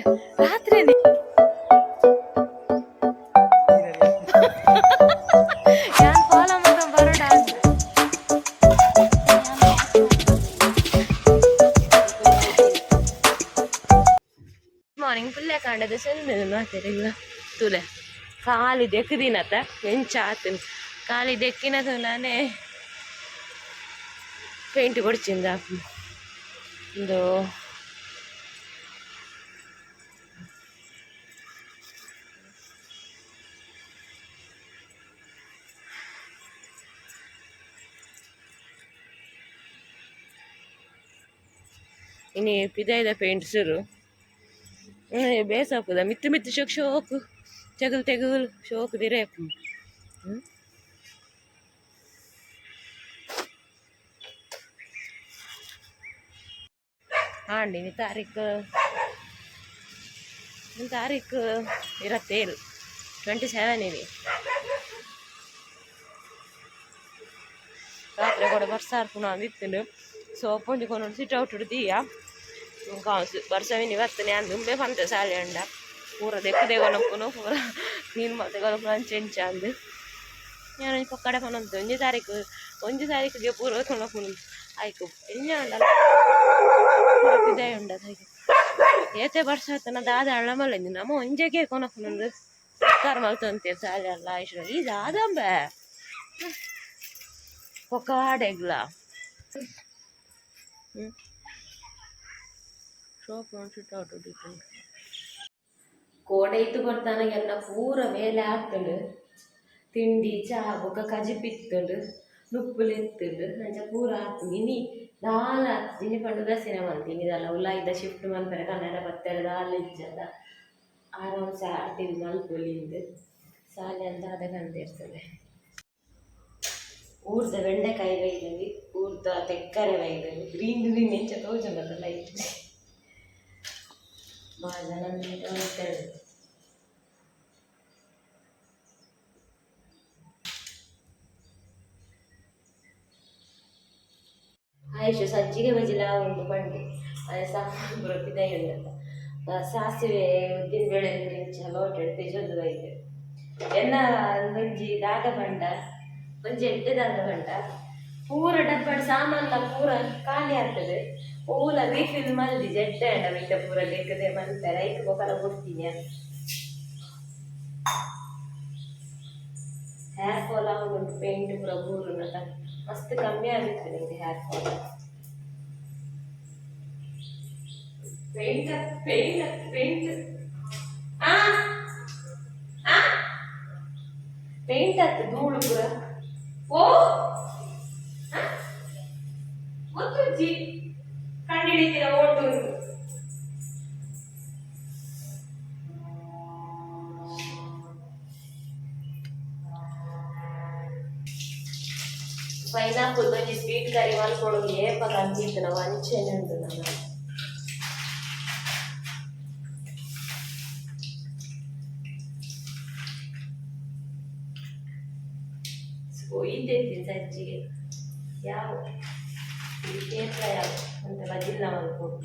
ರಾತ್ರಿ ಮಾರ್ನಿಂಗ್ ಫುಲ್ಲೇ ಕಾಣದ ಸಣ್ಣ ಮಾತಾಡಿಲ್ಲ ತುಲೆ ಕಾಲಿ ದೆಕ್ಕದಿನತ್ತ ಎಂಚ ಆತನ ಕಾಲಿ ದೆಕ್ಕಿನದು ನಾನೇ ಪೇಂಟ್ ಕೊಡ್ಚಿಂದ. ಒಂದು ಇನ್ನು ಪಿದಾಯ್ದ ಪೇಂಟ್ ಸುರು. ಬೇಸಾಪುದ ಮಿತ್ತು ಮಿತ್ತು ಶೋಕ್ ಶೋಕು. ತೆಗಲು ತೆಗಲು ಶೋಕು ದಿರೇ ಹ್ಞೂ ಹಾಂಡಿ ನಿ ತಾರೀಕು ಇನ್ನು ತಾರೀಕು ಇರತ್ತೇಳು ಟ್ವೆಂಟಿ ಸೆವೆನ್ ಇದೆ ರಾತ್ರಿ ಕೂಡ ಬರ್ಸಾರ್ ಪುನಃ ಅಂದಿತ್ತು ಸೋಪ್ ಹೊಂದಿಕೊಂಡು ಸಿಟ್ ಔಟ್ ಹಿಡ್ದೀಯ ಕಾಸು ಬರ್ಸವಿನ ಇವತ್ತನೇ ಅಂದು ಉಂಬೆ ಪಂತ ಸಾಲೆ ಅಂಡ ಪೂರ ದೆಕ್ಕು ತೆಗೊನಪ್ಪುನು ಪೂರ ನೀನು ಮತ್ತೆ ಗೊಲಪು ಅಂಚೆಂಚ ಅಂದು ನಾನು ಪಕ್ಕಡೆ ಪನಂತು ಒಂಜಿ ತಾರೀಕು ಒಂಜಿ ತಾರೀಕಿಗೆ ಪೂರ ಕೊನಪ್ಪುನು ಆಯ್ಕು ಎಲ್ಲಿ ಪಿದೆ ಉಂಡ ಹಾಗೆ ಏತೆ ವರ್ಷ ಆತನ ದಾದ ಅಳ್ಳಮಲ್ಲ ನಮ್ಮ ಒಂಜೆಗೆ ಕೊನಪ್ಪುನೊಂದು ಕರ್ ಮಲ್ತಂತೆ ಸಾಲೆ ಅಲ್ಲ ಇಷ್ಟ ಈ ದಾದಂಬೆ ಪೊಕಾಡೆಗ್ಲ ಹ್ಞೂ ಶಾಪ್ ನೋಡ್ಬಿಟ್ಟು ಆಟೋ ಡಿಪೆಂಡ್ ಕೋಡೆ ಇತ್ತು ಬರ್ತಾನಾಗೆಲ್ಲ ಪೂರ ಮೇಲೆ ಆಗ್ತಂಡು ತಿಂಡಿ, ಚಾ ಬೊಕ್ಕ ಕಜಿಪಿತ್ತಂಡು ನುಪ್ಪುಲು ಎತ್ತಂಡು ಅಂಚ ಪೂರ ಆಗ್ತೀನಿ ಇನಿ ದಾಲ ಜಿನಿ ಪಂಡು ದಸಿನ ಇದಲ್ಲ ಉಲ್ಲ ಇದ್ದ ಶಿಫ್ಟ್ ಮಲ್ಪರೆ ಕನ್ನಡ ಬರ್ತಾರೆ ದಾಲ ಇಜ್ಜದ ಆರಾಮ್ಸ ಆಟಿಲ್ ಮಲ್ಪೊಲಿಂದು ಸಾಲೆ ಅಂತ ಅದ ಕಂಡು ಇರ್ತದೆ. ಊರ್ದ ಬೆಂಡೆಕಾಯಿ ಬೈದಲ್ಲಿ ಊರ್ದ ತೆಕ್ಕರೆ ಬೈದಲ್ಲಿ ಗ್ರೀನ್ ಗ್ರೀನ್ ಹೆಚ್ಚ ತೋಜಂಬದ ಲೈಟ್ ಭಾಳ ಜನ ಹೇಳ್ತಾರೆ ಆಯುಷ್ ಸಜ್ಜಿಗೆ ಬಜಿಲ ಒಂದು ಬಂಡೆ ಅದೇ ಸಾಂಬಾರು ಬರೋಕಿದೆ ಉಂಟಲ್ಲ ಸಾಸಿವೆ ಉದ್ದಿನ ಬೇಳೆ ಹೆಚ್ಚ ಲೋಟೆ ತೆಜೋದು ಬೈದೆ ಎಲ್ಲ ಒಂಜಿ ದಾದ ಬಂಡ ಒಂಜಿ ಎಡ್ಡೆ ದಾದ ಬಂಡ ಪೂರ ಡಬ್ಬಡ್ ಸಾಮಾನ್ಲ ಪೂರ ಖಾಲಿ ಆಗ್ತದೆ ඕලගේ ෆිල්මල් ලිජෙට්ට ඇඩමිට පුරලෙක දෙමන් පැරයික කොකල ගොස්තිය ஹேர் ஃபாலாக உங்களுக்கு பெயிண்ட் பிரபுருன்னு மஸ்து கம்மியாக இருக்குது நீங்கள் hair fall paint paint paint ஆ பெயிண்ட் ஆத்து தூள் புற ஓ ಪೈನಾಪಲ್ ಬಜ್ಜಿ ಸ್ವೀಟ್ ಕರಿ ಮಾಡ್ಕೊಳ್ಳೋದು ಏಪ ಕಂತಿತ್ತು ನಾವು ಅಂಚೆನೆ ಉಂಟು ನಾನು ಒಯ್ದೈತಿ ಸಜ್ಜಿಗೆ ಯಾವ ಇದು ಕೇಂದ್ರ ಯಾವ ಅಂತ ಬಜಿಲ್ಲ ಮಾಡ್ಕೊಂಡು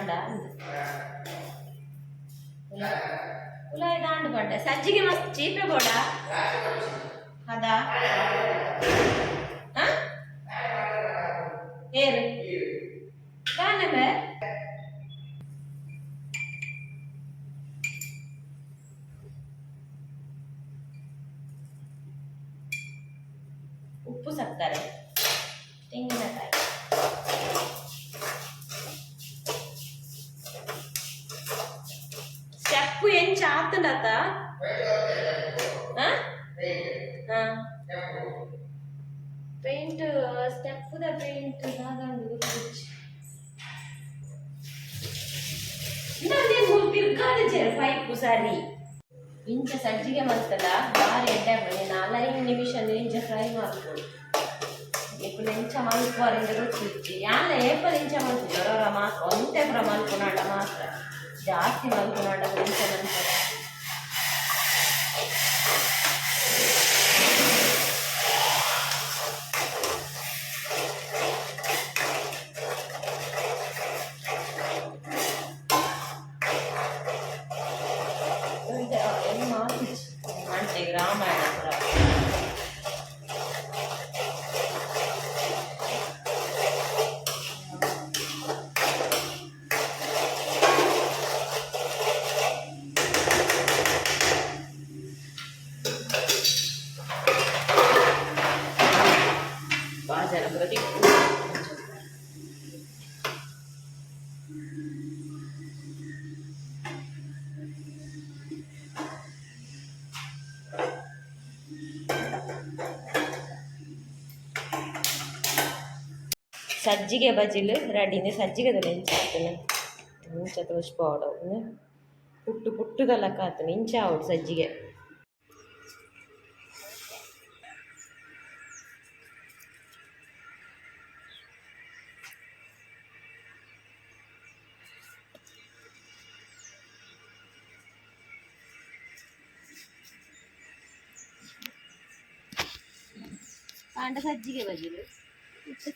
ದಾಂಡ ಕುಲಾಯಿ ದಾಂಡ ಪಡ್ಡ ಸಜ್ಜಿಗೆ ಮಸ್ತ್ ಚೀಪೆ ಬೋಡ ಅದ ಹ? ಸ್ಟೆಪ್ಪು ಎಂಚ ಆತಂಡತ ಪೇಂಟ್ ಸ್ಟೆಪ್ಪುದ ಪೇಂಟ್ ದಾದಂಡು ಇನ್ನೊಂದೇನು ಮುರ್ತಿರ್ಗ ಪೈಪು ಸರಿ ಇಂಚ ಸಜ್ಜಿಗೆ ಮತ್ತಲ್ಲ ಬಾರಿ ಎಡ್ಡೆ ಬನ್ನಿ ನಾಲ್ಕು ನಿಮಿಷ ಇಂಚ ಫ್ರೈ ಮಾಡ್ಕೊಂಡು ఇప్పుడు ఇంచ మలుపుకోవాలంటే రుచి యాళ్ళ ఏపలు ఇంచ మలుపు ఎవరో మాకు అంతే మలుపుకున్నాడ మాత్రం ಜಾಸ್ತಿ ಮಲ್ಕೊಳೋಣ ಫ್ರೆಂಡ್ಸ್ ನನ್ನ ಸಜ್ಜಿಗೆ ಬಜಿಲು ರೆಡಿನೇ ಸಜ್ಜಿಗೆದಲ್ಲ ಹೆಂಚಾಗ್ತದೆ ಇಂಚ ತೋಷ್ ಪೌಡರ್ನ ಪುಟ್ಟು ಪುಟ್ಟುದಲ್ಲ ಕಾತನೆ ಇಂಚ ಆವಡು ಸಜ್ಜಿಗೆ ಪಾಂಡ ಸಜ್ಜಿಗೆ ಬಜಿಲು ಇಟ್ಟು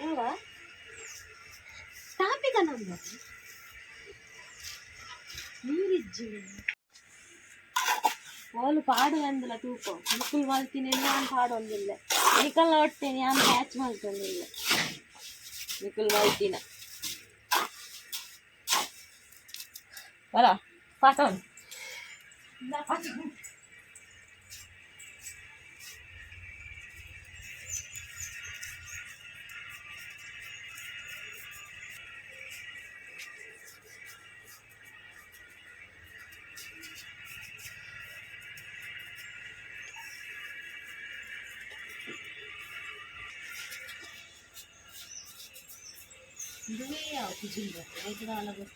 ಹಂಗ ಟಾಪಿಕ ನಂಬರ್ ನೀರಿಜ್ಜಿ ಓಲು ಪಾಡು ಅಂದಿಲ್ಲ ತೂಕೋ ಮುಕ್ಕುಲ್ ಮಲ್ತೀನಿ ನಾನು ಪಾಡು 기둥이야 기둥이 애들 할아버지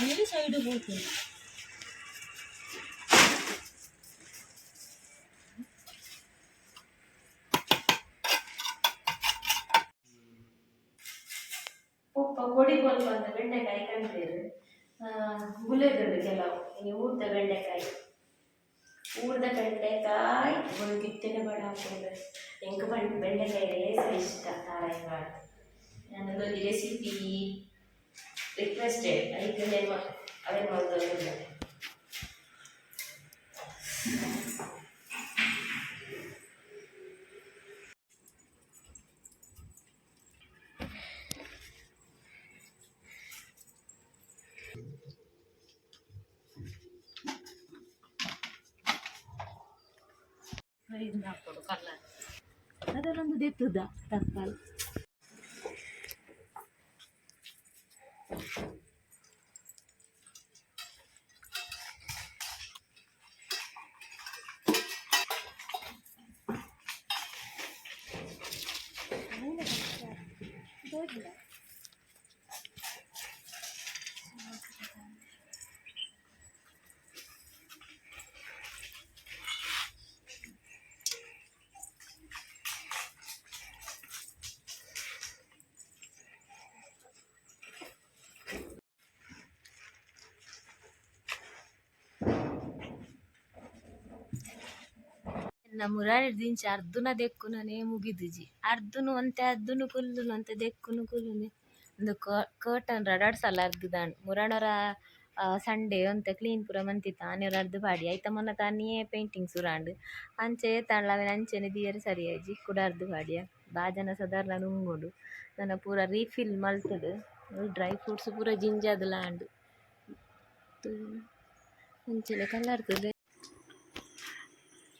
내 사이도 볼게요. ಗುಲೆಗಡ್ಡೆ ಕೆಲವು ಇನ್ನು ಊರ್ದ ಬೆಂಡೆಕಾಯಿ ಊರ್ದ ಬೆಂಡೆಕಾಯಿ ಒಂದು ಕಿತ್ತನೆ ಬಡ ಹಾಕೊಂಡು ಎಂಕ ಬಂಡ್ ಬೆಂಡೆಕಾಯಿ ರೇಸ ಇಷ್ಟ ತಾರಾಯಿ ಮಾಡಿ ನನ್ನದೊಂದು ರೆಸಿಪಿ ರಿಕ್ವೆಸ್ಟೆಡ್ ಅದಕ್ಕೆ ನಿಮ್ಮ ಅವೇ ಇದನ್ನ ಹಾಕ್ಕೊಡು ಕಲ್ಲರ್ ಅದರೊಂದು ದೆತ್ತುದ ತರಕಾರಿ ಮುರಾರಿ ದಿಂಚಿ ಅರ್ಧನ ದೆಕ್ಕುನನೆ ಮುಗಿದುಜಿ ಅರ್ಧನು ಅಂತೆ ಅರ್ಧನು ಕುಲ್ಲುನು ಅಂತೆ ದೆಕ್ಕುನು ಕುಲ್ಲುನೆ ಒಂದು ಕರ್ಟನ್ ರಡಾಡ್ಸಲ್ಲ ಸಲ ಅರ್ದಿದಾಂಡ್ ಸಂಡೆ ಒಂತೆ ಕ್ಲೀನ್ ಪೂರ ಮಂತಿತ್ತ ಆನೆಯವ್ರ ಅರ್ಧ ಪಾಡಿ ಐತ ಮೊನ್ನ ತಾನಿಯೇ ಪೇಂಟಿಂಗ್ ಸುರಾಂಡ್. ಅಂಚೆ ಅವೆನ್ ಅಂಚೆನೆ ದಿಯರ್ ಸರಿಯಾಜಿ ಕೂಡ ಅರ್ಧ ಪಾಡಿಯ ಬಾಜನ ಸದಾರ್ನ ನುಂಗೋಡು. ನನ್ನ ಪೂರ ರೀಫಿಲ್ ಮಲ್ತದು. ಡ್ರೈ ಫ್ರೂಟ್ಸ್ ಪೂರ ಜಿಂಜಾದ್ ಲ್ಯಾಂಡ್ ಅಂಚೆಲೆ ಕಲ್ಲರ್ತದೆ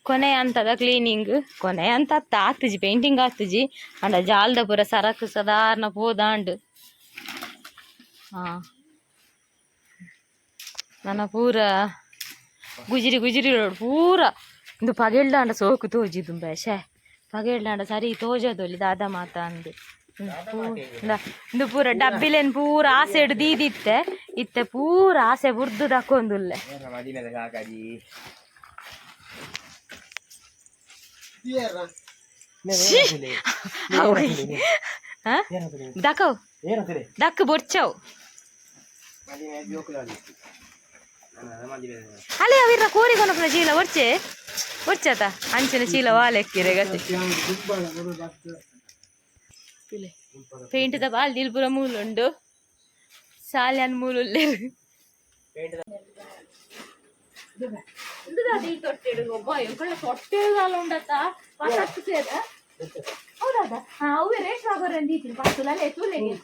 ಕೊನೆ ಅಂತದ ಕ್ಲೀನಿಂಗ್ ಕೊನೆ ಅಂತ ಆಗ್ತಿಜಿ ಪೇಂಟಿಂಗ್ ಆತುಜಿ ಅಂಡ ಜಾಲ್ದ ಪೂರ ಸರಕು ಸಾಧಾರಣ ಪೋದಾಂಡ್. ಹಾ. ನನ್ನ ಪೂರ ಗುಜಿರಿ ಗುಜಿರಿ ಪೂರ ಇಂದು ಪಗೆಳ್ದಾಂಡ ಸೋಕು ತೋಜಿದು ಶೇ ಪಗೆಳ್ದಾಂಡ ಸರಿ ತೋಜದೊಲಿ ದಾದ ಮಾತ ಅಂದು. ಇಂದ- ಪೂರ ಡಬ್ಬಿಲೇನ್ ಪೂರ ಆಸೆ ಹಿಡ್ದು ಇದಿತ್ತೆ ಇತ್ತೆ. ಪೂರ ಆಸೆ ಬುರ್ದು దక్కవు దక్కు బొచ్చావు అలే అవిర్రా కోరి కొనుక్కున్న చీల వచ్చే వచ్చాత అంచిన చీల వాళ్ళెక్కిరే గతి పెయింట్ తప్ప వాళ్ళు దిల్పురం మూలు ఉండు సాల్యాన్ మూలు లేరు ಜೋಕುಲಾಗಿ ಮದಿಮೆ ಅಲೆ ಅವಿರ ಕೋರಿ ಕೊನಪುನ ಚೀಲ ಒಡ್ಚೆ ಒಡ್ಚತ ಅಂಚಿನ ಚೀಲ ವಾಲೆಕ್ಕಿರೆ ಗತಿ ಪೇಂಟ್ದ ಬಾಲ್ ದಿಲ್ಪುರ ಮೂಲುಂಡು ಸಾಲ್ಯಾನ್ ಮೂಲುಲ್ಲೇರು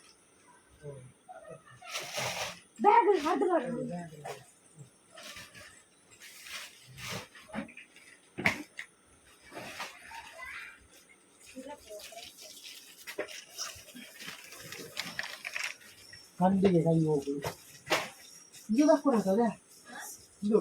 ಬ್ಯಾಗ್ ಅದು ಕಂಡಿಗೆ ಕೈ ಹೋಗು ಇದು ಕೊಡತದೆ ಇದು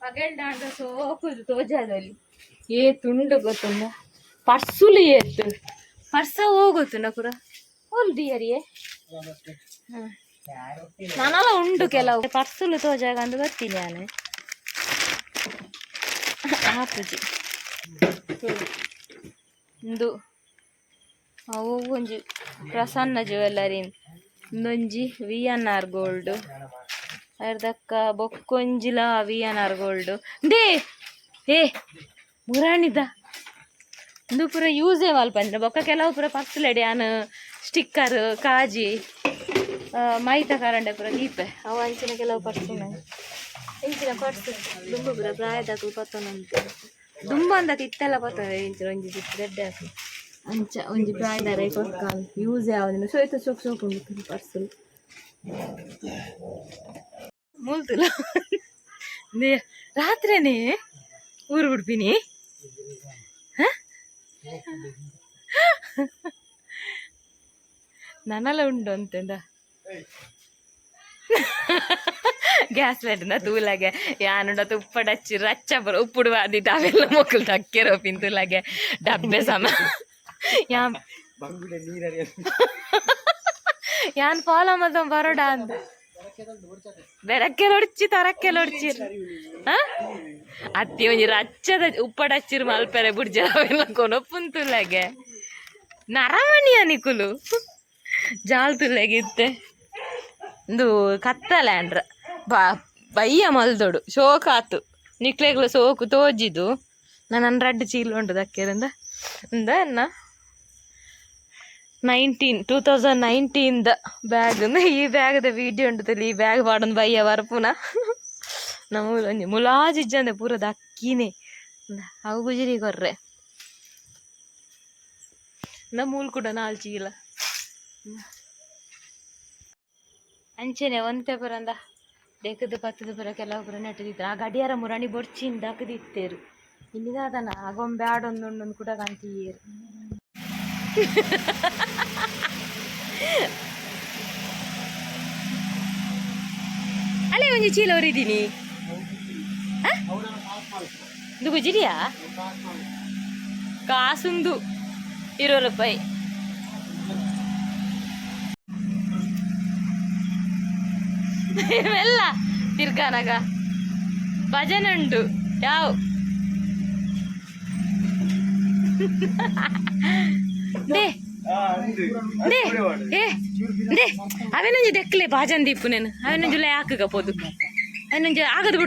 ಪಗಲ್ಡಾಡ್ದ ಸೋಕುದು ತೋಜಾದಲ್ಲಿ ಏ ತುಂಡು ಗೊತ್ತಮ್ಮ ಪರ್ಸುಲಿ ಎತ್ತು. ಪರ್ಸ ಹೋಗುತ್ತು ನಕುರ ಹೊಲ್ದು ಯಾರಿಯೇ ನಾನೆಲ್ಲ ಉಂಡು ಕೆಲವು. ಪರ್ಸುಲು ತೋಜಾಗ ಅಂದು ಬರ್ತೀನಿ ನಾನು. ಆಪುಜಿ ಇಂದು. ಅವು ಒಂಜಿ ಪ್ರಸನ್ನ ಜ್ಯುವೆಲ್ಲರಿನ್ ಇಂದೊಂಜಿ ವಿ ಎನ್ ಆರ್ ಗೋಲ್ಡ್. ಅರ್ಧಕ್ಕ ಬೊಕ್ಕೊಂಜಿಲ ವಿ ಎನ್ ಆರ್ ಗೋಲ್ಡ್. ದೇ! ಏ ಮುರಾಣಿದ. ಇಂದು ಪೂರ ಯೂಸೇ ಮಲ್ಪಂದ್ರೆ ಬೊಕ್ಕ ಕೆಲವು ಪೂರ ಪಕ್ಸ್ಲೆಡಿ ಆನ್ ಸ್ಟಿಕ್ಕರ್ ಕಾಜಿ ಮೈತ ಕಾರಂಡೆ ಪೂರ ದೀಪೆ. ಅವ ಅಂಚಿನ ಕೆಲವು ಪರ್ಸು ಇಂಚಿನ ಪರ್ಸು ದುಂಬು ಪೂರ ಪ್ರಾಯದಾಗ ಪತ್ತೊಂದು ದುಂಬ ಅಂದ ತಿತ್ತೆಲ್ಲ ಪತ್ತೊಂದು ಇಂಚಿನ ಒಂಜಿ ಚಿತ್ರ ಹಾಕಿ. ಅಂಚ, ಒಂಜಿ ಪ್ರಾಯದಾರೆ ಕೊಟ್ಕಾಲ್ ಯೂಸೇ ಆವದಿನ ಸೋಯ್ತು ಸೋಕ್ ಸೋಕ್ ಉಂಡು ಪರ್ಸು ಮೂಲ್ತುಲ ರಾತ್ರಿನೇ ಊರು ಬಿಡ್ತೀನಿ ನನಲ ಉಂಡು ಅಂತಂದ. ಗ್ಯಾಸ್ ಲೈಟ್ನ ತೂಲಾಗೆ. ಯಾನುಂಡ ತುಪ್ಪ ಡಚ್ಚಿ ರಚ್ಚ ಬರ ಉಪ್ಪುಡು ಆದಿತ್ತು ಅವೆಲ್ಲ ಮಕ್ಕಳು ತಕ್ಕೆರೋ ಪಿಂತುಲಾಗೆ ಡಬ್ಬೆ ಸಮ ಯಾ ಬಂಗುಡೆ ನೀರಲ್ಲಿ ಯಾನ್ ಫಾಲೋ ಮದ ಬರೋಡ ಅಂದ ಬೆರಕ್ಕೆ ಲೊಡ್ಚಿ ತರಕ್ಕೆ ಲೊಡ್ಚಿ ಅತ್ತಿ ಒಂಜಿ ರಚ್ಚದ ಉಪ್ಪಡಚ್ಚಿರು ಮಲ್ಪೆರೆ ಬುಡ್ಜ ಅವೆಲ್ಲ ಕೊನೊಪ್ಪುಂತುಲ್ಲಾಗೆ ನಿಕುಲು ಅನಿಕುಲು ಜಾಲ್ತುಲ್ಲಾಗಿತ್ತೆ ಇಂದು ಕತ್ತಲೆ ಅಂಡ್ರ ಬಾ ಬಯ್ಯ ಮಲ್ದೊಡು ಶೋಕಾತು. ನಿಕ್ಲೆಗ್ಲ ಸೋಕು ತೋಜಿದು ನಾನು ರಡ್ಡು ಚೀಲ ಉಂಟು ದಕ್ಕೆರಿಂದ ಇಂದ. ಎನ್ನ ನೈನ್ಟೀನ್ ಟೂ ತೌಸಂಡ್ ನೈನ್ಟೀನ್ದ ಬ್ಯಾಗ್ ಈ ಬ್ಯಾಗ್ದ ವೀಡಿಯೋ ಉಂಟು ಈ ಬ್ಯಾಗ್ ಮಾಡೋನ್ ಬೈಯ ವರ್ಪುನ ನಮ್ಮ ಮುಲಾಜಿಜ್ಜಂದೆ ಪೂರ ದಕ್ಕಿನೆ. ಅವು ಗುಜರಿ ಕೊರ್ರೆ. ನ ಮೂಲ್ ಕೂಡ ಚೀಲ ಅಂಚೆನೆ ಒಂದ್ ಪೇಪರ್ ಅಂದ. ದೇಕದ ಪತ್ತದ ಪರ ಕೆಲವು ಪುರ ನೆಟ್ಟದಿತ್ತು. ಆ ಗಡಿಯಾರ ಮುರಾಣಿ ಬೊಡ್ಚಿಂದ ಹಾಕದಿತ್ತೇರು ಇಲ್ಲಿದಾದನ ಆಗೊಂಬೆ ಆಡೊಂದೊಂದೊಂದು ಕೂಡ ಕಾಣ್ತೀಯೇರು. ಅಲ್ಲೇ ಒಂಜಿ ಚೀಲ ಹೊರಿದೀನಿ ಇದು ಗುಜಿರಿಯಾ ಕಾಸುಂದು ಇರೋ ರೂಪಾಯಿ ಇವೆಲ್ಲ ತಿರ್ಗಾನಾಗ ಭಜನೆ ಉಂಟು ಯಾವ ದೇ ದೇ ಭಾಜನ್ ದೇ ಅವೇನೊಂಜಿ ದೆಕ್ಕಲೆ ಬಾಜನ್ ದೀಪು ನಾನು ಆಗದ ಹಾಕಗ ಪೋದು ಅವನೊಂಜಿ ಆಗದು